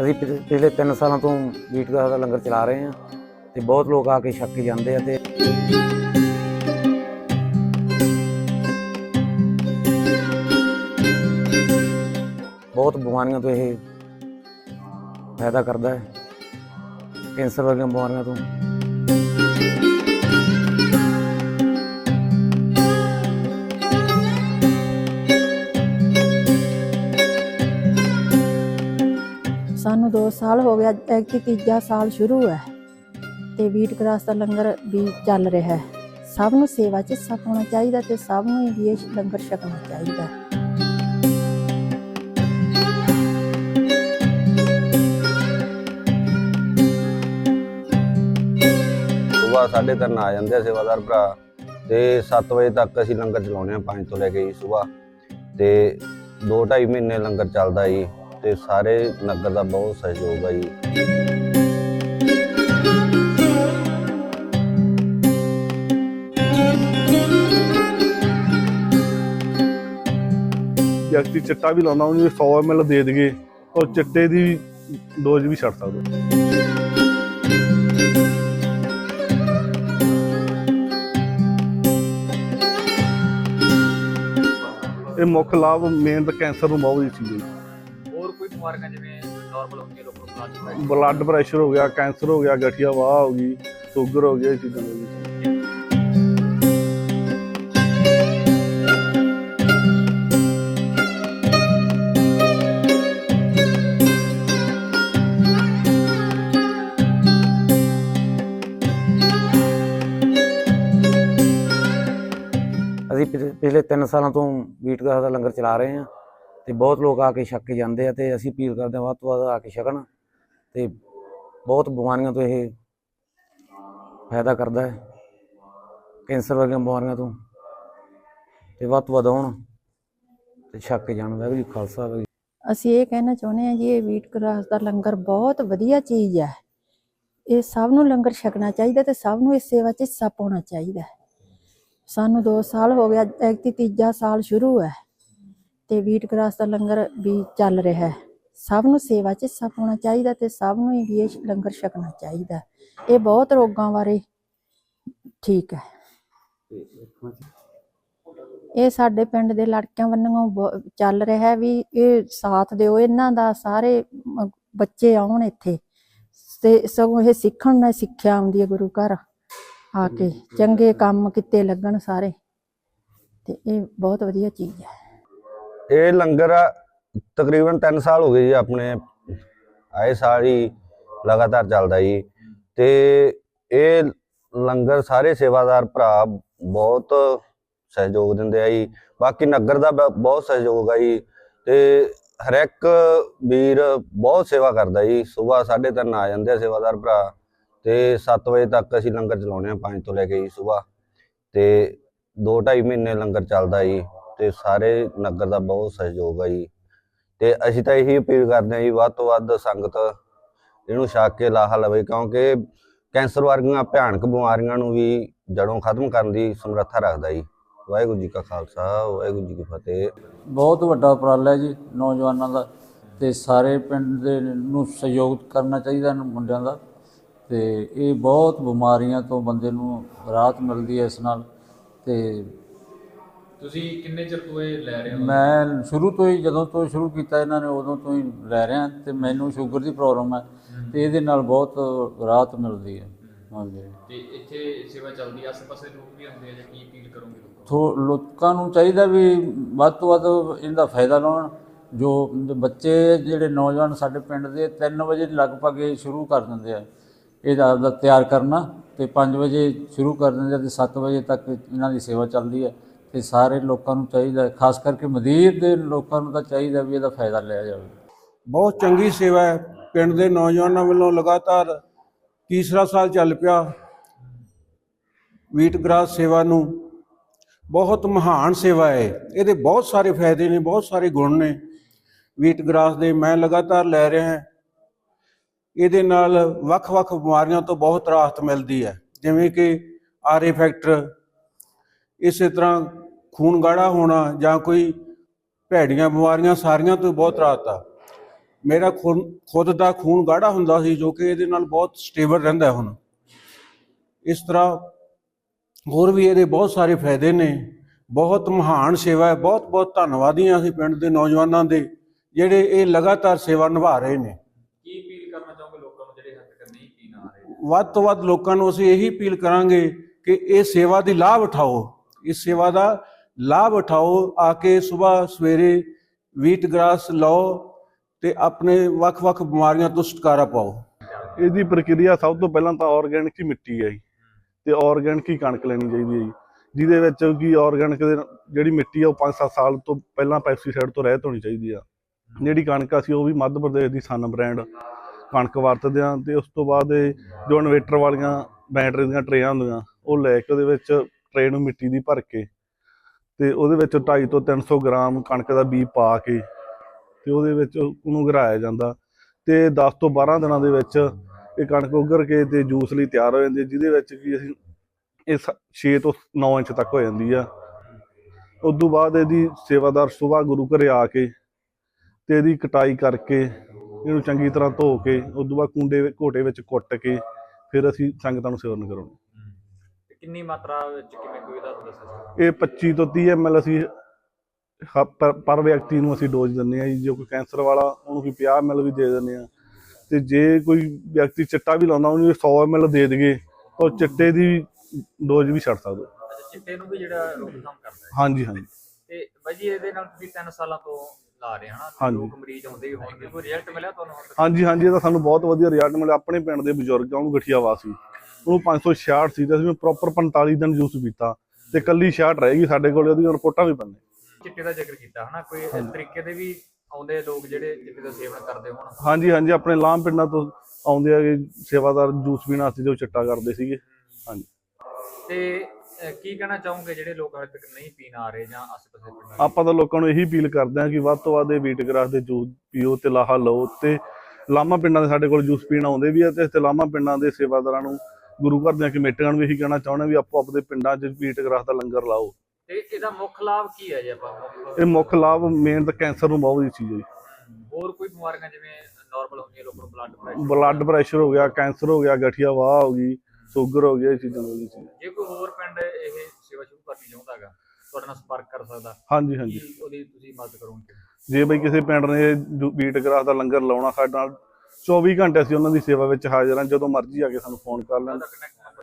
ਅਸੀਂ ਪਿਛ- ਪਿਛਲੇ 3 ਸਾਲਾਂ ਤੋਂ ਵੀਟ ਦਾ ਲੰਗਰ ਚਲਾ ਰਹੇ ਹਾਂ ਤੇ ਬਹੁਤ ਲੋਕ ਆ ਕੇ ਛੱਕ ਕੇ ਜਾਂਦੇ ਆ ਤੇ ਬਹੁਤ ਬਿਮਾਰੀਆਂ ਤੋਂ ਇਹ ਫਾਇਦਾ ਕਰਦਾ ਹੈ। ਕੈਂਸਰ ਵਰਗੀਆਂ ਬਿਮਾਰੀਆਂ ਤੋਂ। ਸਾਨੂੰ 2 ਸਾਲ ਹੋ ਗਿਆ ਐਕਟੀ ਤੀਜਾ ਸਾਲ ਸ਼ੁਰੂ ਹੈ ਤੇ ਵੀਟ ਕਰਾਸ ਦਾ ਲੰਗਰ ਵੀ ਚੱਲ ਰਿਹਾ ਹੈ। ਸਭ ਨੂੰ ਸੇਵਾ 'ਚ ਹਿੱਸਾ ਪਾਉਣਾ ਚਾਹੀਦਾ ਤੇ ਸਭ ਨੂੰ ਹੀ ਇਹ ਲੰਗਰ ਛਕਣਾ ਚਾਹੀਦਾ ਸਵੇਰ 3:30 ਆ ਜਾਂਦੇ ਆ ਸੇਵਾਦਾਰ ਭਰਾ ਤੇ 7 ਵਜੇ ਤੱਕ ਅਸੀਂ ਲੰਗਰ ਚਲਾਉਣੇ ਆ 5 ਤੋਂ ਲੈ ਕੇ ਜੀ ਸਵੇਰ ਤੇ 2.5 ਮਹੀਨੇ ਲੰਗਰ ਚੱਲਦਾ ਜੀ। ਤੇ ਸਾਰੇ ਨਗਰ ਦਾ ਬਹੁਤ ਸਹਿਯੋਗ ਆ ਜੀ। ਵਿਅਕਤੀ ਚਿੱਟਾ ਵੀ ਲਾਉਂਦਾ, ਉਹਨੂੰ 100 ml ਦੇ ਦਈਏ, ਉਹ ਚਿੱਟੇ ਦੀ ਡੋਜ਼ ਵੀ ਛੱਡ ਸਕਦਾ। ਇਹ ਮੁੱਖ ਲਾਭ ਮੇਨ ਤਾਂ ਕੈਂਸਰ ਨੂੰ ਬਹੁਤ ਹੀ ਚੀਜ਼ ਹੈ ਹੋਰ ਕੋਈ ਬਿਮਾਰੀਆਂ ਜਿਵੇਂ ਨਾਰਮਲ ਹੁੰਦੀਆਂ ਲੋਕਾਂ ਨੂੰ ਬਲੱਡ ਪ੍ਰੈਸ਼ਰ ਬਲੱਡ ਪ੍ਰੈਸ਼ਰ ਹੋ ਗਿਆ ਕੈਂਸਰ ਹੋ ਗਿਆ ਗਠੀਆ ਵਾਹ ਹੋ ਗਈ ਸ਼ੂਗਰ ਹੋ ਗਿਆ ਇਹ ਚੀਜ਼ਾਂ ਹੋ ਗਈਆਂ। ਅਸੀਂ ਪਿਛ- ਪਿਛਲੇ 3 ਸਾਲਾਂ ਤੋਂ ਵੀਟ ਗਾਹ ਦਾ ਲੰਗਰ ਚਲਾ ਰਹੇ ਹਾਂ। ਤੇ ਬਹੁਤ ਲੋਕ ਆ ਕੇ ਛੱਕ ਕੇ ਜਾਂਦੇ ਆ ਤੇ ਅਸੀਂ ਅਪੀਲ ਕਰਦੇ ਹਾਂ ਵੱਧ ਤੋਂ ਵੱਧ ਆ ਕੇ ਛਕਣ ਤੇ ਬਹੁਤ ਬਿਮਾਰੀਆਂ ਤੋਂ ਇਹ ਫਾਇਦਾ ਕਰਦਾ ਹੈ। ਕੈਂਸਰ ਵਰਗੀਆਂ ਬਿਮਾਰੀਆਂ ਤੋਂ ਤੇ ਵੱਧ ਤੋਂ ਵੱਧ ਆਉਣ ਤੇ ਛੱਕ ਕੇ ਜਾਣ। ਵਾਹਿਗੁਰੂ ਜੀ ਖਾਲਸਾ, ਵਾਹਿਗੁਰੂ ਅਸੀਂ ਇਹ ਕਹਿਣਾ ਚਾਹੁੰਦੇ ਹਾਂ ਜੀ, ਇਹ ਵੀਟ ਕਰਾਸ ਦਾ ਲੰਗਰ ਬਹੁਤ ਵਧੀਆ ਚੀਜ਼ ਹੈ। ਇਹ ਸਭ ਨੂੰ ਲੰਗਰ ਛਕਣਾ ਚਾਹੀਦਾ ਤੇ ਸਭ ਨੂੰ ਇਸ ਸੇਵਾ 'ਚ ਹਿੱਸਾ ਪਾਉਣਾ ਚਾਹੀਦਾ ਸਾਨੂੰ 2 ਸਾਲ ਹੋ ਗਿਆ ਐਕਟੀ ਤੀਜਾ ਸਾਲ ਸ਼ੁਰੂ ਹੈ। ਤੇ ਵੀਟ ਕਰਾਸ ਦਾ ਲੰਗਰ ਵੀ ਚੱਲ ਰਿਹਾ ਹੈ। ਸਭ ਨੂੰ ਸੇਵਾ 'ਚ ਹਿੱਸਾ ਪਾਉਣਾ ਚਾਹੀਦਾ ਤੇ ਸਭ ਨੂੰ ਹੀ ਇਹ ਲੰਗਰ ਛਕਣਾ ਚਾਹੀਦਾ ਇਹ ਬਹੁਤ ਰੋਗਾਂ ਬਾਰੇ ਠੀਕ ਹੈ। ਇਹ ਸਾਡੇ ਪਿੰਡ ਦੇ ਲੜਕਿਆਂ ਵੱਲੋਂ ਬਹੁ- ਚੱਲ ਰਿਹਾ ਵੀ ਇਹ ਸਾਥ ਦਿਓ, ਇਹਨਾਂ ਦਾ ਸਾਰੇ ਬੱਚੇ ਆਉਣ ਇੱਥੇ। ਤੇ ਸਗੋਂ ਇਹ ਸਿੱਖਣ ਨਾਲ ਸਿੱਖਿਆ ਆਉਂਦੀ ਹੈ ਗੁਰੂ ਘਰ ਆ ਕੇ। ਚੰਗੇ ਕੰਮ ਕਿਤੇ ਲੱਗਣ ਸਾਰੇ। ਤੇ ਇਹ ਬਹੁਤ ਵਧੀਆ ਚੀਜ਼ ਹੈ। ਇਹ ਲੰਗਰ ਤਕਰੀਬਨ 3 ਸਾਲ ਹੋ ਗਏ ਜੀ ਆਪਣੇ। ਆਏ ਸਾਲ ਹੀ ਲਗਾਤਾਰ ਚੱਲਦਾ ਜੀ। ਤੇ ਇਹ ਲੰਗਰ ਸਾਰੇ ਸੇਵਾਦਾਰ ਭਰਾ ਬਹੁਤ ਸਹਿਯੋਗ ਦਿੰਦੇ ਆ ਜੀ। ਬਾਕੀ ਨਗਰ ਦਾ ਬ- ਬਹੁਤ ਸਹਿਯੋਗ ਆ ਜੀ। ਤੇ ਹਰ ਇੱਕ ਵੀਰ ਬਹੁਤ ਸੇਵਾ ਕਰਦਾ ਜੀ। ਸਵੇਰ 3:30 ਆ ਜਾਂਦੇ ਆ ਸੇਵਾਦਾਰ ਭਰਾ। ਤੇ 7 ਵਜੇ ਤੱਕ ਅਸੀਂ ਲੰਗਰ ਚਲਾਉਣੇ ਆ 5 ਤੋਂ ਲੈ ਕੇ ਜੀ ਸਵੇਰ। ਤੇ 2.5 ਮਹੀਨੇ ਲੰਗਰ ਚੱਲਦਾ ਜੀ। ਤੇ ਸਾਰੇ ਨਗਰ ਦਾ ਬਹੁਤ ਸਹਿਯੋਗ ਹੈ ਜੀ। ਤੇ ਅਸੀਂ ਤਾਂ ਇਹੀ ਅਪੀਲ ਕਰਦੇ ਹਾਂ ਜੀ, ਵੱਧ ਤੋਂ ਵੱਧ ਸੰਗਤ ਇਹਨੂੰ ਛਕ ਕੇ ਲਾਹਾ ਲਵੇ, ਕਿਉਂਕਿ ਕੈਂਸਰ ਵਰਗੀਆਂ ਭਿਆਨਕ ਬਿਮਾਰੀਆਂ ਨੂੰ ਵੀ ਜੜੋਂ ਖਤਮ ਕਰਨ ਦੀ ਸਮਰੱਥਾ ਰੱਖਦਾ ਜੀ। ਵਾਹਿਗੁਰੂ ਜੀ ਕਾ ਖਾਲਸਾ, ਵਾਹਿਗੁਰੂ ਜੀ ਕੀ ਫਤਿਹ। ਬਹੁਤ ਵੱਡਾ ਉਪਰਾਲਾ ਹੈ ਜੀ ਨੌਜਵਾਨਾਂ ਦਾ ਤੇ ਸਾਰੇ ਪਿੰਡ ਦੇ ਨੂੰ ਸਹਿਯੋਗ ਕਰਨਾ ਚਾਹੀਦਾ ਮੁੰਡਿਆਂ ਦਾ। ਤੇ ਇਹ ਬਹੁਤ ਬਿਮਾਰੀਆਂ ਤੋਂ ਬੰਦੇ ਨੂੰ ਰਾਹਤ ਮਿਲਦੀ ਹੈ ਇਸ ਨਾਲ। ਤੇ ਤੁਸੀਂ ਕਿੰਨੇ ਚਿਰ ਤੋਂ ਇਹ ਲੈ ਰਹੇ ਹੋ? ਮੈਂ ਸ਼ੁਰੂ ਤੋਂ ਹੀ ਜਦੋਂ ਤੋਂ ਸ਼ੁਰੂ ਕੀਤਾ ਇਹਨਾਂ ਨੇ ਉਦੋਂ ਤੋਂ ਹੀ ਲੈ ਰਿਹਾ ਤੇ ਮੈਨੂੰ ਸ਼ੂਗਰ ਦੀ ਪ੍ਰੋਬਲਮ ਹੈ ਤੇ ਇਹਦੇ ਨਾਲ ਬਹੁਤ ਰਾਹਤ ਮਿਲਦੀ ਹੈ। ਹਾਂਜੀ। ਤੇ ਇੱਥੇ ਸੇਵਾ ਚੱਲਦੀ ਆਸ-ਪਾਸੇ ਦੇ ਲੋਕ ਵੀ ਆਉਂਦੇ ਆ ਜਾਂ ਕੀ ਅਪੀਲ ਕਰੋਗੇ ਲੋਕਾਂ ਲੋਕਾਂ ਨੂੰ ਚਾਹੀਦਾ ਵੀ ਵੱਧ ਤੋਂ ਵੱਧ ਇਹਦਾ ਫਾਇਦਾ ਲਾਉਣ ਜੋ ਬੱਚੇ ਜਿਹੜੇ ਨੌਜਵਾਨ ਸਾਡੇ ਪਿੰਡ ਦੇ 3 ਵਜੇ ਲਗਭਗ ਇਹ ਸ਼ੁਰੂ ਕਰ ਦਿੰਦੇ ਆ। ਇਹਦਾ ਆਪਦਾ ਤਿਆਰ ਕਰਨਾ ਤੇ 5 ਵਜੇ ਸ਼ੁਰੂ ਕਰ ਦਿੰਦੇ ਆ ਤੇ 7 ਵਜੇ ਤੱਕ ਇਹਨਾਂ ਦੀ ਸੇਵਾ ਚੱਲਦੀ ਹੈ। ਤੇ ਸਾਰੇ ਲੋਕਾਂ ਨੂੰ ਚਾਹੀਦਾ, ਖਾਸ ਕਰਕੇ ਮਦੀਰ ਦੇ ਲੋਕਾਂ ਨੂੰ ਤਾਂ ਚਾਹੀਦਾ ਵੀ ਇਹਦਾ ਫਾਇਦਾ ਲਿਆ ਜਾਵੇ। ਬਹੁਤ ਚੰਗੀ ਸੇਵਾ ਹੈ। ਪਿੰਡ ਦੇ ਨੌਜਵਾਨਾਂ ਵੱਲੋਂ ਲਗਾਤਾਰ ਤੀਸਰਾ ਸਾਲ ਚੱਲ ਪਿਆ। ਵੀਟ ਗ੍ਰਾਸ ਸੇਵਾ ਨੂੰ ਬਹੁਤ ਮਹਾਨ ਸੇਵਾ ਹੈ। ਇਹਦੇ ਬਹੁਤ ਸਾਰੇ ਫਾਇਦੇ ਨੇ, ਬਹੁਤ ਸਾਰੇ ਗੁਣ ਨੇ। ਵੀਟ ਗ੍ਰਾਸ ਦੇ ਮੈਂ ਲਗਾਤਾਰ ਲੈ ਰਿਹਾ ਹਾਂ। ਇਹਦੇ ਨਾਲ ਵੱਖ-ਵੱਖ ਬਿਮਾਰੀਆਂ ਤੋਂ ਬਹੁਤ ਰਾਹਤ ਮਿਲਦੀ ਹੈ। ਜਿਵੇਂ ਕਿ ਆਰਏ ਫੈਕਟਰ, ਇਸੇ ਤਰ੍ਹਾਂ ਖੂਨ ਗਾੜਾ ਹੋਣਾ ਜਾਂ ਕੋਈ ਭੈੜੀਆਂ ਬਿਮਾਰੀਆਂ ਸਾਰੀਆਂ ਤੋਂ ਬਹੁਤ ਰਾਹਤ ਆ। ਮੇਰਾ ਖੁਦ ਦਾ ਖੂਨ ਗਾੜਾ ਹੁੰਦਾ ਸੀ ਜੋ ਕਿ ਇਹਦੇ ਨਾਲ ਬਹੁਤ ਸਟੇਬਲ ਰਹਿੰਦਾ ਹੁਣ। ਇਸ ਤਰ੍ਹਾਂ ਹੋਰ ਵੀ ਇਹਦੇ ਬਹੁਤ ਸਾਰੇ ਫਾਇਦੇ ਨੇ। ਬਹੁਤ ਮਹਾਨ ਸੇਵਾ ਹੈ। ਬਹੁਤ ਬਹੁਤ ਧੰਨਵਾਦੀ ਹਾਂ ਅਸੀਂ ਪਿੰਡ ਦੇ ਨੌਜਵਾਨਾਂ ਦੇ ਜਿਹੜੇ ਇਹ ਲਗਾਤਾਰ ਸੇਵਾ ਨਿਭਾ ਰਹੇ ਨੇ। ਕੀ ਅਪੀਲ ਕਰਨਾ ਚਾਹੋਗੇ ਲੋਕਾਂ ਨੂੰ ਜਿਹੜੇ ਤੱਕ ਨਹੀਂ ਪੀਣ ਆ ਰਹੇ ਵੱਧ ਤੋਂ ਵੱਧ ਲੋਕਾਂ ਨੂੰ ਅਸੀਂ ਇਹੀ ਅਪੀਲ ਕਰਾਂਗੇ ਕਿ ਇਹ ਸੇਵਾ ਦੀ ਲਾਭ ਉਠਾਓ। ਇਸ ਸੇਵਾ ਦਾ ਲਾਭ ਉਠਾਓ, ਆ ਕੇ ਸਵੇਰ ਸਵੇਰੇ ਵੀਟ ਗ੍ਰਾਸ ਲਓ ਤੇ ਆਪਣੇ ਵੱਖ-ਵੱਖ ਬਿਮਾਰੀਆਂ ਤੋਂ ਛੁਟਕਾਰਾ ਪਾਓ। ਇਹਦੀ ਪ੍ਰਕਿਰਿਆ ਸਭ ਤੋਂ ਪਹਿਲਾਂ ਤਾਂ ਆਰਗੈਨਿਕ ਹੀ ਮਿੱਟੀ ਹੈ ਜੀ। ਤੇ ਆਰਗੈਨਿਕ ਹੀ ਕਣਕ ਲੈਣੀ ਚਾਹੀਦੀ ਹੈ ਜੀ। ਜਿਹਦੇ ਵਿੱਚ ਕੀ ਆਰਗੈਨਿਕ ਦੇ ਜਿਹੜੀ ਮਿੱਟੀ ਆ ਉਹ 5-7 ਸਾਲ ਤੋਂ ਪਹਿਲਾਂ ਪੈਸਟੀਸਾਈਡ ਤੋਂ ਰਹਿਤ ਹੋਣੀ ਚਾਹੀਦੀ ਆ। ਜਿਹੜੀ ਕਣਕ ਅਸੀਂ ਉਹ ਵੀ ਮੱਧ ਪ੍ਰਦੇਸ਼ ਦੀ ਸਨ ਬ੍ਰਾਂਡ ਕਣਕ ਵਰਤਦੇ ਆ ਤੇ ਉਸ ਤੋਂ ਬਾਅਦ ਜੋ ਇਨਵੇਟਰ ਵਾਲੀਆਂ ਬੈਟਰੀ ਦੀਆਂ ਟਰੇਆਂ ਹੁੰਦੀਆਂ, ਉਹ ਲੈ ਕੇ ਉਹਦੇ ਵਿੱਚ ਟਰੇ ਨੂੰ ਮਿੱਟੀ ਦੀ ਭਰ ਕੇ ਤੇ ਉਹਦੇ ਵਿੱਚ 250 ਤੋਂ 300 ਗ੍ਰਾਮ ਕਣਕ ਦਾ ਬੀਜ ਪਾ ਕੇ ਤੇ ਉਹਦੇ ਵਿੱਚ ਉਹਨੂੰ ਘਰਾਇਆ ਜਾਂਦਾ ਤੇ 10 ਤੋਂ 12 ਦਿਨਾਂ ਦੇ ਵਿੱਚ ਇਹ ਕਣਕ ਉਗਰ ਕੇ ਤੇ ਜੂਸ ਲਈ ਤਿਆਰ ਹੋ ਜਾਂਦੀ ਹੈ, ਜਿਹਦੇ ਵਿੱਚ ਕੀ ਅਸੀਂ ਇਹ 6 ਤੋਂ 9 ਇੰਚ ਤੱਕ ਹੋ ਜਾਂਦੀ ਆ। ਉਸ ਤੋਂ ਬਾਅਦ ਇਹਦੀ ਸੇਵਾਦਾਰ ਸੁਬਾਹ ਗੁਰੂ ਘਰੇ ਆ ਕੇ ਤੇ ਇਹਦੀ ਕਟਾਈ ਕਰਕੇ ਇਹਨੂੰ ਚੰਗੀ ਤਰ੍ਹਾਂ ਧੋ ਕੇ ਉਸ ਤੋਂ ਬਾਅਦ ਕੁੰਡੇ ਘੋਟੇ ਵਿੱਚ ਕੁੱਟ ਕੇ, ਫਿਰ ਅਸੀਂ ਸੰਗਤਾਂ ਨੂੰ ਸੇਵਨ ਕਰਾਉਂਦੇ ਕਿੰਨੀ ਮਾਤਰਾ ਵਿੱਚ ਕਿਵੇਂ ਕੋਈ ਦਾ ਦੱਸੋ ਇਹ 25 ਤੋਂ 30 ਐਮਐਲ ਅਸੀਂ ਹ- ਪਰ- ਪਰ ਵਿਅਕਤੀ ਨੂੰ ਅਸੀਂ ਡੋਜ਼ ਦਿੰਦੇ ਆ ਜੀ। ਜੇ ਕੋਈ ਕੈਂਸਰ ਵਾਲਾ ਉਹਨੂੰ ਵੀ 50 ਐਮਐਲ ਵੀ ਦੇ ਦਿੰਦੇ ਆ ਤੇ ਜੇ ਕੋਈ ਵਿਅਕਤੀ ਚਿੱਟਾ ਵੀ ਲਾਉਂਦਾ ਉਹਨੂੰ 100 ਐਮਐਲ ਦੇ ਦਈਏ ਤਾਂ ਉਹ ਚਿੱਟੇ ਦੀ ਡੋਜ਼ ਵੀ ਛੱਡ ਸਕਦਾ। ਅੱਛਾ ਚਿੱਟੇ ਨੂੰ ਵੀ ਜਿਹੜਾ ਰੋਕਥਾਮ ਕਰਦਾ ਹੈ। ਹਾਂਜੀ ਹਾਂਜੀ। ਤੇ ਬਾਈ ਜੀ ਇਹਦੇ ਨਾਲ ਤੁਸੀਂ 3 ਸਾਲਾਂ ਤੋਂ ਲਾ ਰਹੇ ਹੋ ਹਨਾ? ਹਾਂਜੀ। ਲੋਕ ਮਰੀਜ਼ ਆਉਂਦੇ ਹੀ ਹੋਣਗੇ। ਕੋਈ ਰਿਜ਼ਲਟ ਮਿਲਿਆ ਤੁਹਾਨੂੰ ਹੁਣ ਤੱਕ? ਹਾਂਜੀ ਹਾਂਜੀ ਇਹਦਾ ਸਾਨੂੰ ਬਹੁਤ ਵਧੀਆ ਰਿਜ਼ਲਟ ਮਿਲਿਆ। ਆਪਣੇ ਪਿੰਡ ਦੇ ਬਜ਼ੁਰਗ ਆ ਉਹਨੂੰ ਗਠੀਆਵਾ ਸੀ ਉਹਨੂੰ 566 ਸੀ ਤੇ ਅਸੀਂ ਪ੍ਰੋਪਰ 45 ਦਿਨ ਜੂਸ ਪੀਤਾ ਤੇ ਕੱਲੀ 66 ਰਹਿ ਗਈ ਸਾਡੇ ਕੋਲ ਉਹਦੀਆਂ ਰਿਪੋਰਟਾਂ ਵੀ ਬੰਨੇ ਚਿੱਟੇ ਦਾ ਜ਼ਿਕਰ ਕੀਤਾ ਹਨਾ? ਕੋਈ ਇਸ ਤਰੀਕੇ ਦੇ ਵੀ ਆਉਂਦੇ ਲੋਕ ਜਿਹੜੇ ਚਿੱਟੇ ਦਾ ਸੇਵਨ ਕਰਦੇ ਹੋਣ? ਹਾਂਜੀ ਹਾਂਜੀ ਆਪਣੇ ਲਾਮ ਪਿੰਡਾਂ ਤੋਂ ਆਉਂਦੇ ਆ ਸੇਵਾਦਾਰ ਜੂਸ ਪੀਣ ਵਾਸਤੇ ਜੋ ਚਿੱਟਾ ਕਰਦੇ ਸੀਗੇ। ਹਾਂਜੀ। ਤੇ ਅਹ, ਕੀ ਕਹਿਣਾ ਚਾਹੋਗੇ ਜਿਹੜੇ ਲੋਕ ਹਜੇ ਤੱਕ ਨਹੀਂ ਪੀਣ ਆ ਰਹੇ ਜਾਂ ਆਸ-ਪਾਸੇ ਪਿੰਡਾਂ ਦੇ? ਆਪਾਂ ਤਾਂ ਲੋਕਾਂ ਨੂੰ ਇਹੀ ਅਪੀਲ ਕਰਦੇ ਹਾਂ ਕਿ ਵੱਧ ਤੋਂ ਵੱਧ ਇਹ ਵੀਟ ਗ੍ਰਾਸ ਦੇ ਜੂਸ ਪੀਓ ਤੇ ਲਾਹਾ ਲਓ ਤੇ ਲਾਮਾ ਪਿੰਡਾਂ ਦੇ ਸਾਡੇ ਕੋਲ ਜੂਸ ਪੀਣ ਆਉਂਦੇ ਵੀ ਆ ਤੇ ਤੇ ਲਾਮਾ ਪਿੰਡਾਂ ਦੇ ਸੇਵਾਦਾਰਾਂ ਨੂੰ ਗੁਰੂ ਘਰ ਦੀਆਂ ਕਮੇਟੀਆਂ ਨੂੰ ਵੀ ਇਹੀ ਕਹਿਣਾ ਚਾਹੁੰਦੇ ਵੀ ਆਪੋ ਆਪਣੇ ਪਿੰਡਾਂ 'ਚ ਵੀਟ ਗ੍ਰਾਸ ਦਾ ਲੰਗਰ ਲਾਓ। ਤੇ ਇਹਦਾ ਮੁੱਖ ਲਾਭ ਕੀ ਹੈ ਜੀ ਆਪਾਂ? ਮੁੱਖ- ਇਹ ਮੁੱਖ ਲਾਭ ਮੇਨ ਤਾਂ ਕੈਂਸਰ ਨੂੰ ਬਹੁਤ ਵਧੀਆ ਚੀਜ਼ ਹੈ ਜੀ। ਹੋਰ ਕੋਈ ਬਿਮਾਰੀਆਂ ਜਿਵੇਂ ਨਾਰਮਲ ਹੁੰਦੀਆਂ ਲੋਕਾਂ ਨੂੰ ਬਲੱਡ ਪ੍ਰੈਸ਼ਰ ਬਲੱਡ ਪ੍ਰੈਸ਼ਰ ਹੋ ਗਿਆ ਕੈਂਸਰ ਹੋ ਗਿਆ ਗਠੀਆ ਵਾਹ ਹੋ ਗਈ। ਸ਼ੂਗਰ ਹੋ ਗਿਆ ਇਹ ਚੀਜ਼ਾਂ ਹੋ ਗਈ ਜੇ ਕੋਈ ਹੋਰ ਪਿੰਡ ਇਹ ਸੇਵਾ ਸ਼ੁਰੂ ਕਰਨੀ ਚਾਹੁੰਦਾ ਹੈਗਾ ਤੁਹਾਡੇ ਨਾਲ ਸੰਪਰਕ ਕਰ ਸਕਦਾ ਹਾਂਜੀ ਹਾਂਜੀ। ਕੀ ਉਹਦੀ ਤੁਸੀਂ ਮਦਦ ਕਰੋਗੇ? ਜੇ ਬਈ ਕਿਸੇ ਪਿੰਡ ਨੇ ਜੂ- ਵੀਟ ਗ੍ਰਾਸ ਦਾ ਲੰਗਰ ਲਾਉਣਾ ਸਾਡੇ ਨਾਲ 24 ਘੰਟੇ ਅਸੀਂ ਉਹਨਾਂ ਦੀ ਸੇਵਾ ਵਿੱਚ ਹਾਜ਼ਰ ਹਾਂ ਜਦੋਂ ਮਰਜ਼ੀ ਆ ਕੇ ਸਾਨੂੰ ਫੋਨ ਕਰ ਲੈਣ। ਕਨੈਕਟ